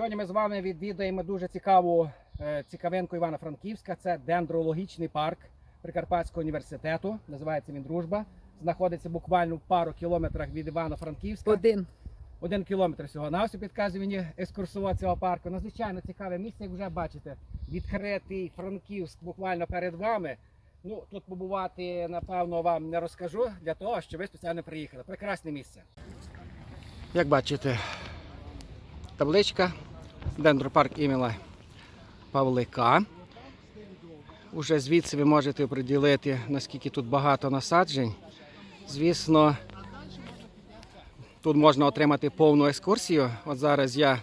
Сьогодні ми з вами відвідаємо дуже цікаву е, цікавинку Івано-Франківська. Це дендрологічний парк Прикарпатського університету. Називається він Дружба. Знаходиться буквально в пару кілометрах від Івано-Франківська. Один. Один кілометр всього на підказує мені екскурсовод цього парку. Надзвичайно цікаве місце, як вже бачите. Відкритий Франківськ буквально перед вами. Ну тут побувати, напевно, вам не розкажу для того, що ви спеціально приїхали. Прекрасне місце. Як бачите, табличка Дендропарк імені Павлика. Уже звідси ви можете приділити, наскільки тут багато насаджень. Звісно, тут можна отримати повну екскурсію. От зараз я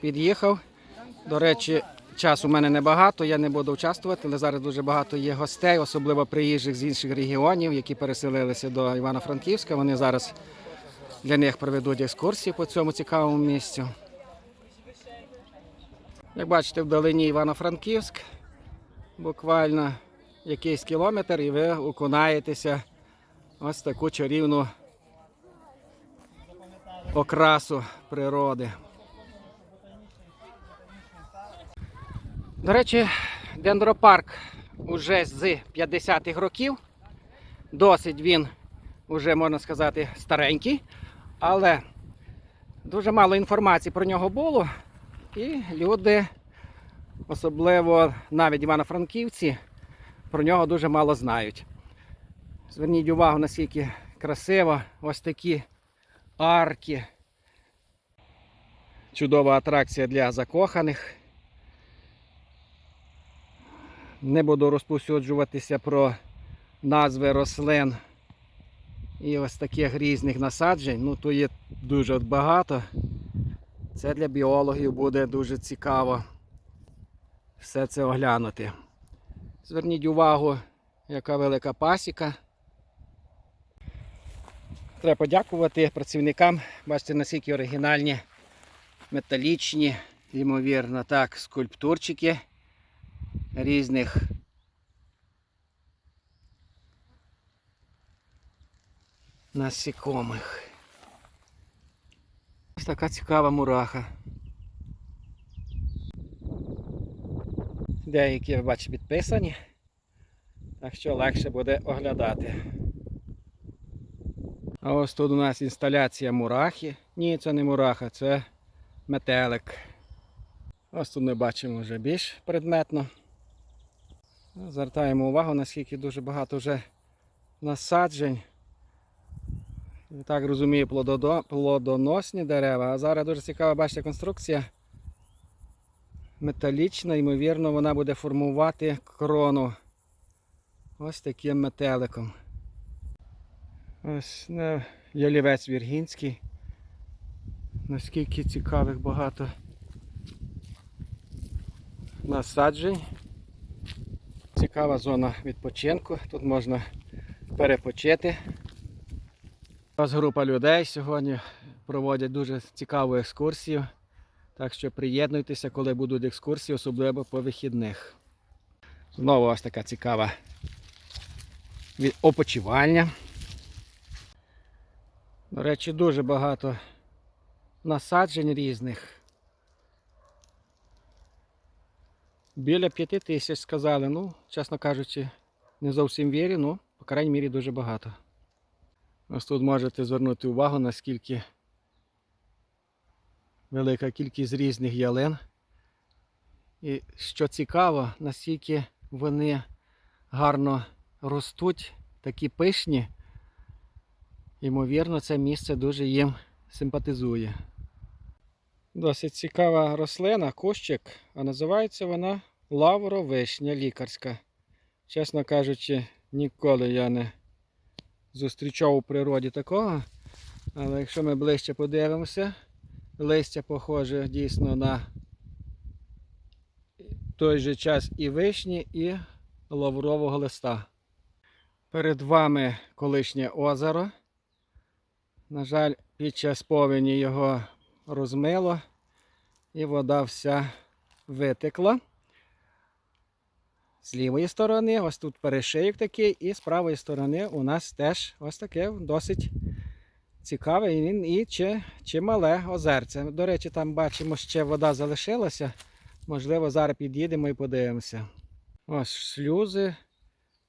під'їхав. До речі, часу у мене небагато, я не буду участвувати, але зараз дуже багато є гостей, особливо приїжджих з інших регіонів, які переселилися до Івано-Франківська. Вони зараз для них проведуть екскурсії по цьому цікавому місцю. Як бачите, вдалині Івано-Франківськ, буквально якийсь кілометр, і ви окунаєтеся ось таку чарівну окрасу природи. До речі, дендропарк уже з 50-х років. Досить він вже можна сказати старенький, але дуже мало інформації про нього було. І люди, особливо навіть івано-франківці, про нього дуже мало знають. Зверніть увагу, наскільки красиво ось такі арки. Чудова атракція для закоханих. Не буду розповсюджуватися про назви рослин і ось таких різних насаджень. Ну, тут є дуже багато. Це для біологів буде дуже цікаво все це оглянути. Зверніть увагу, яка велика пасіка. Треба подякувати працівникам. Бачите, наскільки оригінальні, металічні, ймовірно, так, скульптурчики різних насікомих. Ось така цікава мураха. Деякі, ви бачите, підписані, так що легше буде оглядати. А ось тут у нас інсталяція мурахи. Ні, це не мураха, це метелик. Ось тут ми бачимо вже більш предметно. Звертаємо увагу, наскільки дуже багато вже насаджень. Так розумію, плодоносні дерева. А зараз дуже цікава, бачите, конструкція. Металічна, ймовірно, вона буде формувати крону. Ось таким метеликом. Ось не, ялівець віргінський. Наскільки цікавих багато насаджень. Цікава зона відпочинку. Тут можна перепочити. Нас група людей сьогодні проводять дуже цікаву екскурсію. Так що приєднуйтеся, коли будуть екскурсії, особливо по вихідних. Знову ось така цікава опочивальня. До речі, дуже багато насаджень різних. Біля п'яти тисяч сказали. Ну, чесно кажучи, не зовсім вірю, ну, по крайній мірі, дуже багато. Ось тут можете звернути увагу, наскільки велика кількість різних ялин. І що цікаво, наскільки вони гарно ростуть, такі пишні. Ймовірно, це місце дуже їм симпатизує. Досить цікава рослина, кущик, а називається вона лавровишня лікарська. Чесно кажучи, ніколи я не зустрічав у природі такого. Але якщо ми ближче подивимося, листя похоже дійсно на той же час і вишні, і лаврового листа. Перед вами колишнє озеро. На жаль, під час повені його розмило і вода вся витекла. З лівої сторони, ось тут перешийок такий, і з правої сторони у нас теж ось таке досить цікаве, і і чи, чимале озерце. До речі, там бачимо, ще вода залишилася. Можливо, зараз під'їдемо і подивимося. Ось шлюзи.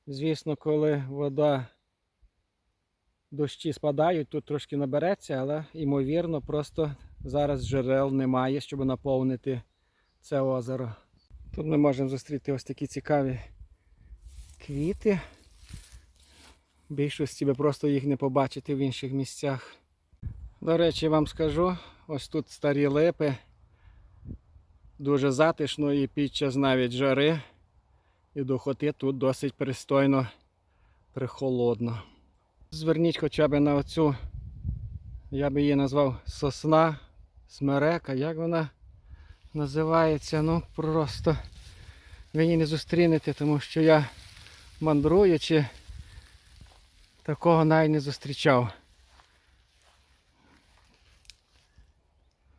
Звісно, коли вода дощі спадають, тут трошки набереться, але ймовірно, просто зараз джерел немає, щоб наповнити це озеро. Тут ми можемо зустріти ось такі цікаві квіти. В більшості ви просто їх не побачите в інших місцях. До речі, вам скажу, ось тут старі липи. Дуже затишно і під час навіть жари і духоти тут досить пристойно прихолодно. Зверніть хоча б на оцю, я би її назвав сосна, смерека, як вона називається, ну просто ви її не зустрінете, тому що я мандруючи, такого навіть не зустрічав.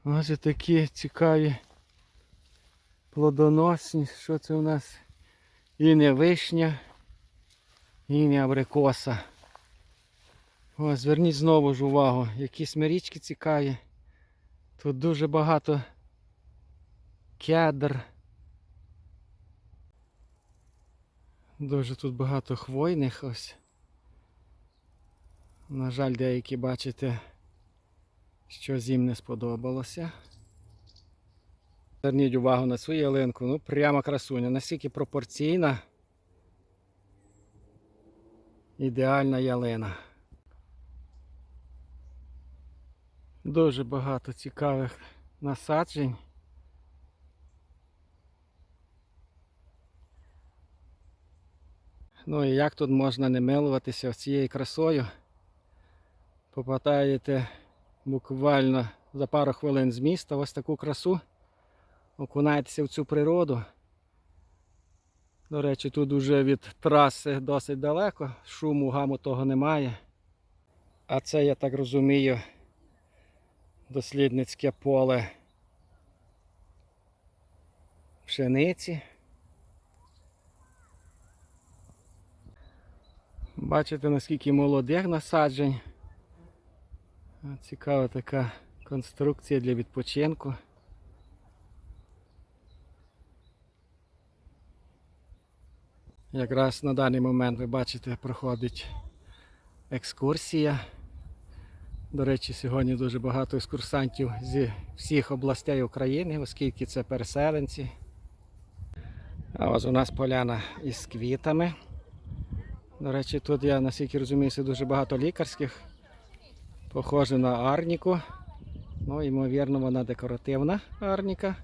Ось такі цікаві плодоносні. Що це у нас? І не вишня, і не абрикоса. О, зверніть знову ж увагу, які смирічки цікаві. Тут дуже багато кедр. Дуже тут багато хвойних ось. На жаль, деякі бачите, що їм не сподобалося. Зверніть увагу на цю ялинку, ну прямо красуня, настільки пропорційна. Ідеальна ялина. Дуже багато цікавих насаджень. Ну і як тут можна не милуватися цією красою? Попадаєте буквально за пару хвилин з міста ось таку красу. Окунаєтеся в цю природу. До речі, тут уже від траси досить далеко, шуму, гаму того немає. А це, я так розумію, дослідницьке поле пшениці. Бачите, наскільки молодих насаджень. Цікава така конструкція для відпочинку. Якраз на даний момент ви бачите, проходить екскурсія. До речі, сьогодні дуже багато екскурсантів зі всіх областей України, оскільки це переселенці. А ось у нас поляна із квітами. До речі, тут я, наскільки розуміюся, дуже багато лікарських. Похоже на арніку. Ну, ймовірно, вона декоративна арніка.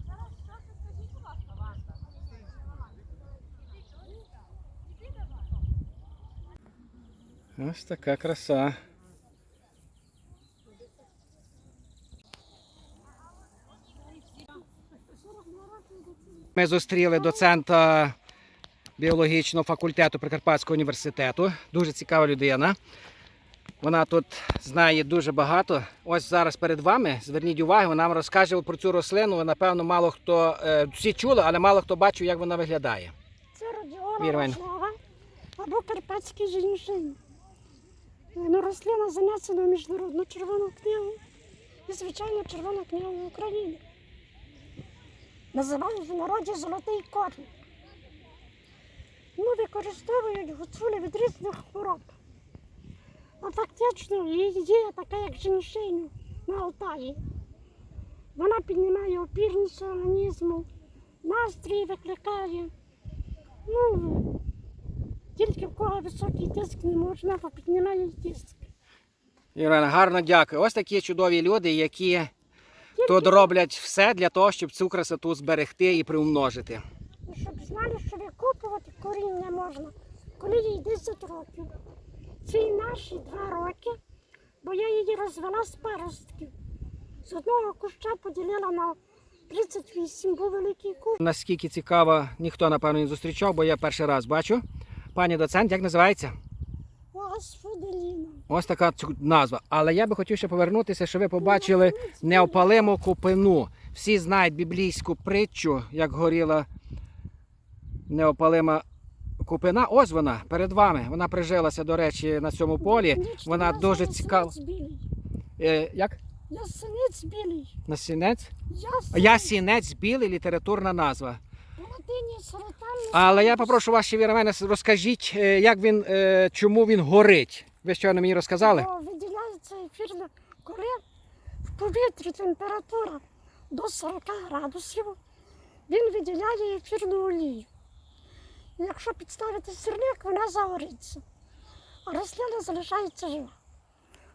Ось така краса. Ми зустріли доцента біологічного факультету Прикарпатського університету. Дуже цікава людина. Вона тут знає дуже багато. Ось зараз перед вами. Зверніть увагу, вона нам розкаже про цю рослину. Напевно, мало хто е, всі чули, але мало хто бачив, як вона виглядає. Це радіора Віра рослава або карпатський жіншин. Ну, рослина занесена в міжнародну червону книгу і, звичайно, червону книгу України. Називають в народі золотий корінь. Ну, використовують гуцули від різних хвороб. А фактично її дія така, як жіншиню на Алтаї. Вона піднімає опірність організму, настрій викликає. Ну, тільки в кого високий тиск не можна, бо піднімає тиск. Ірина, гарно дякую. Ось такі чудові люди, які Тільки, тут роблять все для того, щоб цю красоту зберегти і приумножити. щоб знали, що викопувати коріння можна, коли їй 10 років. Цій наші 2 роки, бо я її розвела з паростків. З одного куща поділила на 38, був великий кущ. Наскільки цікаво, ніхто напевно не зустрічав, бо я перший раз бачу. Пані доцент, як називається? Асфоделіна. Ось така назва. Але я би хотів ще повернутися, щоб ви побачили неопалиму купину. Всі знають біблійську притчу, як горіла неопалима купина. Ось вона перед вами. Вона прижилася, до речі, на цьому полі. Вона дуже цікава. Е, як? Ясенець білий. Насінець? Ясінець білий літературна назва. Але я попрошу вас ще віра мене розкажіть, е, як він, е, чому він горить. Ви щойно мені розказали? Виділяється ефірна, коли в повітрі температура до 40 градусів, він виділяє ефірну олію. І Якщо підставити сірник, вона загориться, а рослина залишається жива.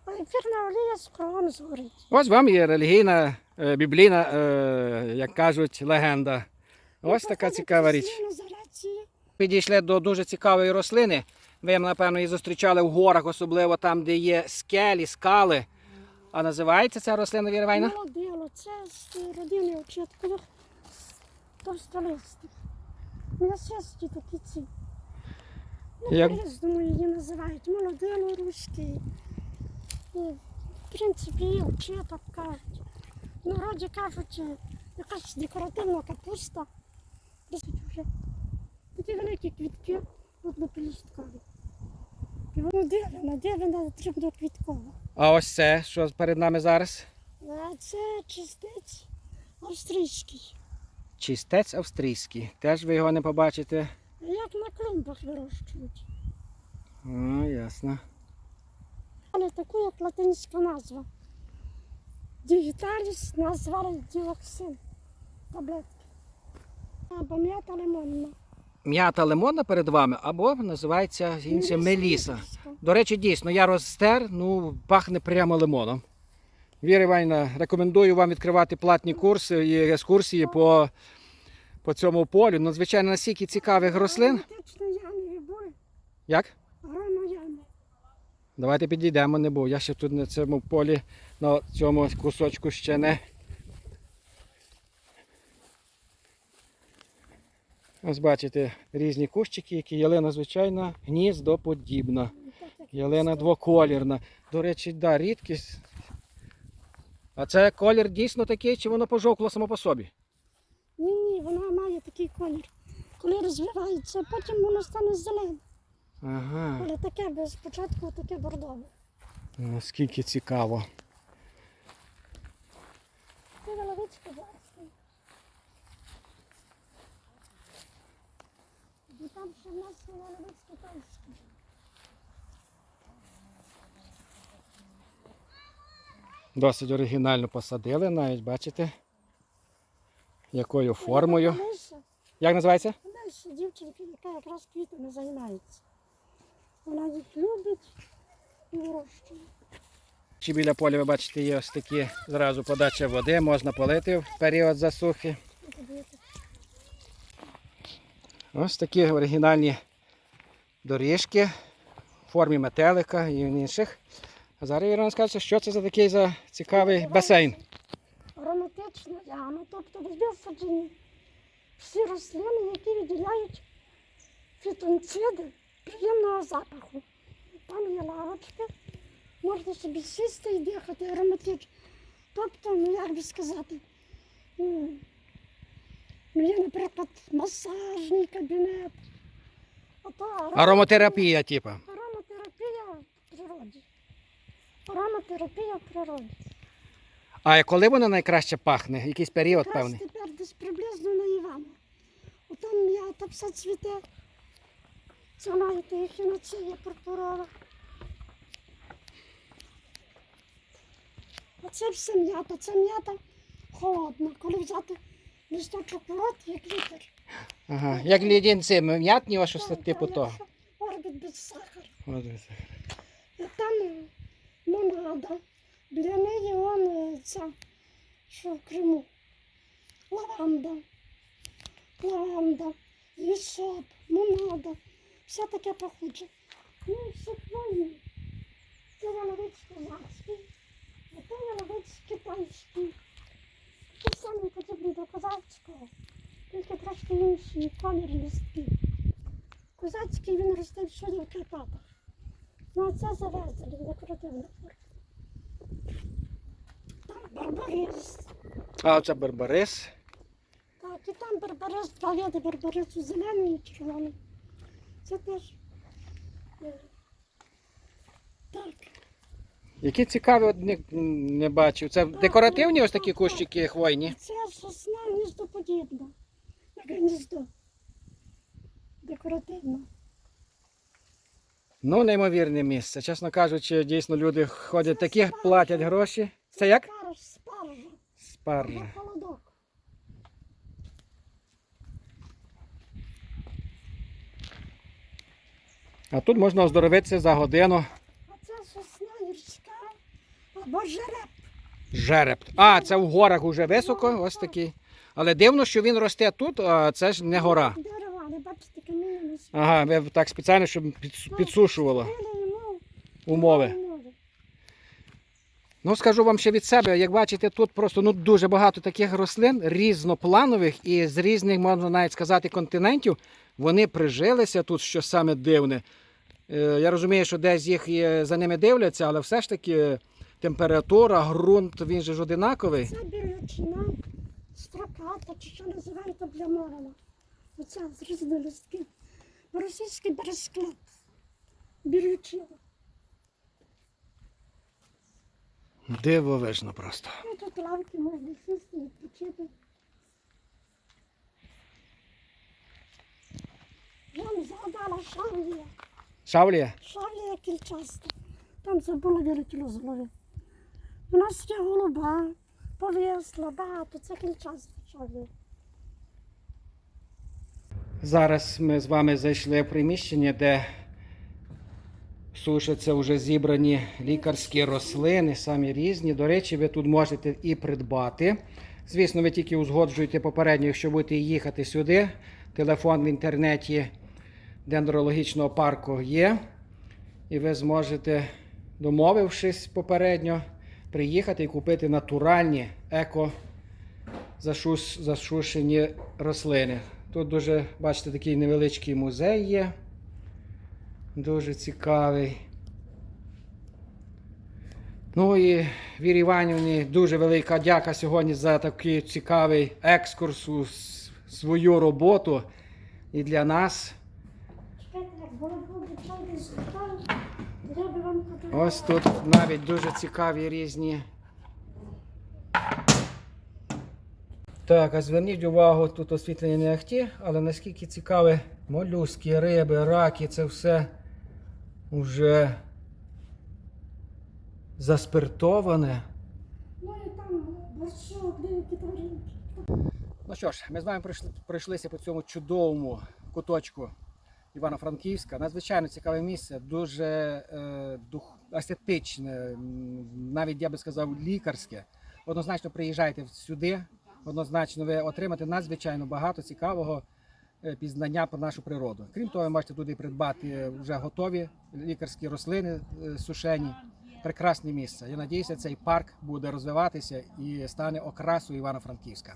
А ефірна олія з кругом згорить. Ось вам є релігійна, е, біблійна, е, як кажуть, легенда. Ось така цікава річ. Підійшли до дуже цікавої рослини. Ви, напевно, її зустрічали в горах, особливо там, де є скелі, скали. А називається ця рослина Віра Іванівна? Молодило, це з родини очіткових товстолистих. М'ясисті такі ці. Ну, Як- по-різному її називають. Молодило руський. І, в принципі, і очіток кажуть. В народі кажуть, е, якась декоративна капуста. Досить вже. Такі великі квітки однопелісткові. І воно дивина, дивина трибноквіткова. А ось це, що перед нами зараз? А Це чистець австрійський. Чистець австрійський. Теж ви його не побачите. Як на клумбах вирощують. О, ясно. Але таку, як латинська назва. Дігіталіс назвали діоксин. Таблетки. Або м'ята лимонна. М'ята лимонна перед вами, або називається інше меліса. латинська. До речі, дійсно, я розтер, ну, пахне прямо лимоном. Віра Іванівна, рекомендую вам відкривати платні курси і екскурсії по, по цьому полю. Надзвичайно настільки цікавих рослин. Як? Давайте підійдемо, не був. Я ще тут на цьому полі, на цьому кусочку ще не. Ось бачите різні кущики, які ялина, звичайно, гніздоподібна. Ялина двоколірна. До речі, да, рідкість. А це колір дійсно такий, чи воно пожовкло само по собі? Ні, ні, вона має такий колір. Коли розвивається, потім воно стане зелене. Ага, Але таке спочатку таке бордове. наскільки цікаво. Це воловичка зараз. І там ще в нас є польські. Досить оригінально посадили, навіть бачите, якою формою. Як називається? дівчинка, яка якраз квітами займається. Вона їх любить і вирощує. Чи біля поля ви бачите, є ось такі зразу подача води, можна полити в період засухи. Ось такі оригінальні доріжки в формі метелика і інших. А зараз Ірина скаже, що це за такий за цікавий басейн. Ароматична яма, тобто висаджені всі рослини, які виділяють фітонциди приємного запаху. Там є лавочки, можна собі сісти і дихати ароматично. Тобто, ну як би сказати, ну, ну є, наприклад, масажний кабінет. А то аром- Аромотерапія, типу. ароматерапія в природі. Ароматерапія в природі. А коли вона найкраще пахне? Якийсь період Якраз певний? тепер десь приблизно на Івана. Отам м'ята все цвіте. Це навіть ехінація пурпурова. А це все м'ята, це м'ята холодна. Коли взяти листочок в рот, як літер. Ага. Як лідінці, м'ятні, Так, типу того. Орбіт без сахара. От ось. І там монада. Для неї он е, ця, що в Криму. Лаванда. Лаванда, лісоп, монада. Все таке пахуче. Ну все хвойне. Це яловець козацький, а це яловець китайський. Ті самі подібні до козацького, тільки трошки інший колір листків. Козацький він росте всюди в Карпатах. Ну, а це завезли декоративна форма. Там барбарис. А оце барбарис. Так, і там барбарис, два види барбарису, зелений і червоний. Це теж. е, Так, Які цікаві, от не, не бачив. Це декоративні ось такі кущики хвойні. Це сосна гніздоподібна. Як гніздо. Декоративно. Ну, неймовірне місце. Чесно кажучи, дійсно люди ходять такі, платять гроші. Це як? Спарж, спаржа. Спаржа. Холодок. А тут можна оздоровитися за годину. А це сосна гірська або жереб. Жереб. А, це в горах уже високо, ось такий. Але дивно, що він росте тут, а це ж не гора. Ага, ви так спеціально, щоб підс- підсушувало умови. Ну, скажу вам ще від себе, як бачите, тут просто ну, дуже багато таких рослин різнопланових і з різних, можна навіть сказати, континентів. Вони прижилися тут, що саме дивне. Е, Я розумію, що десь їх за ними дивляться, але все ж таки температура, ґрунт, він же ж одинаковий. Це бірючина, строката, чи що називаєте бляморова. Оця з різної листки. Російський бересклет. Бірючина. Дивовижно просто. Ну тут лавки можна сісти, відпочити. Я не згадала шавлія. Шавлія? Шавлія кільчаста. Там забула вірителю з голови. У нас є голуба, повісла, багато, це кільчаста шавлія. Зараз ми з вами зайшли в приміщення, де сушаться вже зібрані лікарські рослини, самі різні. До речі, ви тут можете і придбати. Звісно, ви тільки узгоджуєте попередньо, якщо будете їхати сюди. Телефон в інтернеті дендрологічного парку є. І ви зможете, домовившись попередньо, приїхати і купити натуральні еко зашушені рослини. Тут дуже, бачите, такий невеличкий музей є. Дуже цікавий. Ну і Вірі Іванівні дуже велика дяка сьогодні за такий цікавий екскурс у свою роботу і для нас. Ось тут навіть дуже цікаві різні. Так, а зверніть увагу, тут освітлення не ахті, але наскільки цікаві молюски, риби, раки, це все вже заспиртоване. Ну і там борщок, деякі тваринки. Ну що ж, ми з вами пройшли, пройшлися по цьому чудовому куточку Івано-Франківська. Надзвичайно цікаве місце, дуже е, дух, естетичне, навіть я би сказав, лікарське. Однозначно приїжджайте сюди, однозначно ви отримаєте надзвичайно багато цікавого е, пізнання про нашу природу. Крім того, ви можете туди придбати вже готові лікарські рослини е, сушені. Прекрасне місце. Я надіюся, цей парк буде розвиватися і стане окрасою Івано-Франківська.